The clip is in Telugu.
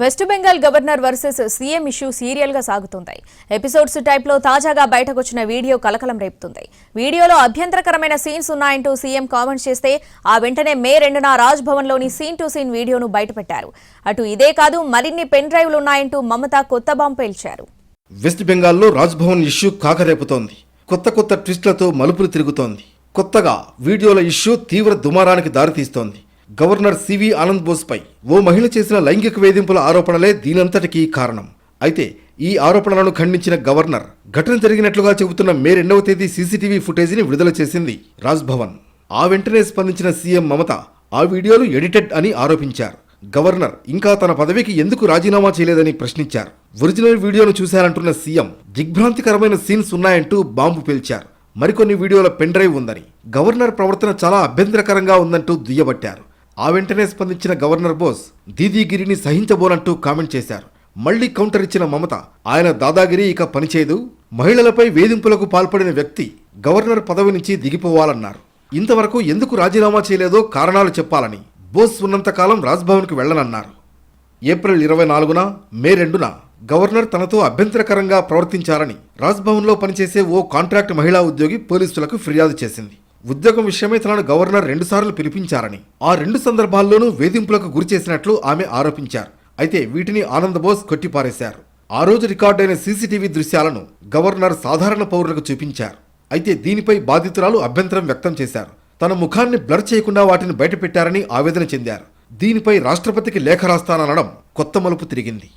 West Bengal governor versus CM issue సీరియల్గా సాగుతుంది ఎపిసోడ్స్ టైప్లో తాజాగా బయటకొచ్చిన వీడియో కలకలం రేపుతుంది. వీడియోలో అభ్యంతరకరమైన సీన్స్ ఉన్నాయంటూ సీఎం కామెంట్స్ చేస్తే ఆ వెంటనే మే రెండున రాజ్లోని సీన్ టు సీన్ వీడియోను బయటపెట్టారు. అటు ఇదే కాదు మరిన్ని పెన్ డ్రైవ్లు ఉన్నాయంటూ మమత కొత్త బాంబు పేల్చారు. వెస్ట్ బెంగాల్లో రాజ్భవన్ ఇష్యూ కాకరేపుతోంది. కొత్త కొత్త ట్విస్టులతో మలుపులు తిరుగుతోంది. కొత్తగా వీడియోల ఇష్యూ తీవ్ర దుమారానికి దారితీస్తోంది. గవర్నర్ సివి ఆనంద్ బోస్పై ఓ మహిళ చేసిన లైంగిక వేధింపుల ఆరోపణలే దీనంతటికీ కారణం. అయితే ఈ ఆరోపణలను ఖండించిన గవర్నర్ ఘటన జరిగినట్లుగా చెబుతున్న మే రెండవ తేదీ సీసీటీవీ ఫుటేజీని విడుదల చేసింది రాజ్భవన్ ఆ వెంటనే స్పందించిన సీఎం మమత ఆ వీడియోలు ఎడిటెడ్ అని ఆరోపించారు. గవర్నర్ ఇంకా తన పదవికి ఎందుకు రాజీనామా చేయలేదని ప్రశ్నించారు. ఒరిజినల్ వీడియోను చూశారంటున్న సీఎం దిగ్భ్రాంతికరమైన సీన్స్ ఉన్నాయంటూ బాంబు పేల్చారు. మరికొన్ని వీడియోల పెన్ డ్రైవ్ ఉందని. గవర్నర్ ప్రవర్తన చాలా అభ్యంతరకరంగా ఉందంటూ దుయ్యబట్టారు. ఆ వెంటనే స్పందించిన గవర్నర్ బోస్ దీదీగిరిని సహించబోనంటూ కామెంట్ చేశారు. మళ్ళీ కౌంటర్ ఇచ్చిన మమత ఆయన దాదాగిరి ఇక పనిచేయదు మహిళలపై వేధింపులకు పాల్పడిన వ్యక్తి గవర్నర్ పదవి నుంచి దిగిపోవాలన్నారు. ఇంతవరకు ఎందుకు రాజీనామా చేయలేదో కారణాలు చెప్పాలని బోస్ ఉన్నంతకాలం రాజ్భవన్కు వెళ్ళనన్నారు ఏప్రిల్ ఇరవై నాలుగున మే రెండున గవర్నర్ తనతో అభ్యంతరకరంగా ప్రవర్తించారని రాజ్భవన్లో పనిచేసే ఓ కాంట్రాక్ట్ మహిళా ఉద్యోగి పోలీసులకు ఫిర్యాదు చేసింది. ఉద్యోగం విషయమై తనను గవర్నర్ రెండుసార్లు పిలిపించారని ఆ రెండు సందర్భాల్లోనూ వేధింపులకు గురిచేసినట్లు ఆమె ఆరోపించారు. అయితే వీటిని ఆనందబోస్ కొట్టిపారేశారు. ఆ రోజు రికార్డైన సీసీటీవీ దృశ్యాలను గవర్నర్ సాధారణ పౌరులకు చూపించారు. అయితే దీనిపై బాధితురాలు అభ్యంతరం వ్యక్తం చేశారు. తన ముఖాన్ని బ్లర్ చేయకుండా వాటిని బయటపెట్టారని ఆవేదన చెందారు. దీనిపై రాష్ట్రపతికి లేఖ రాస్తాననడం కొత్త మలుపు తిరిగింది.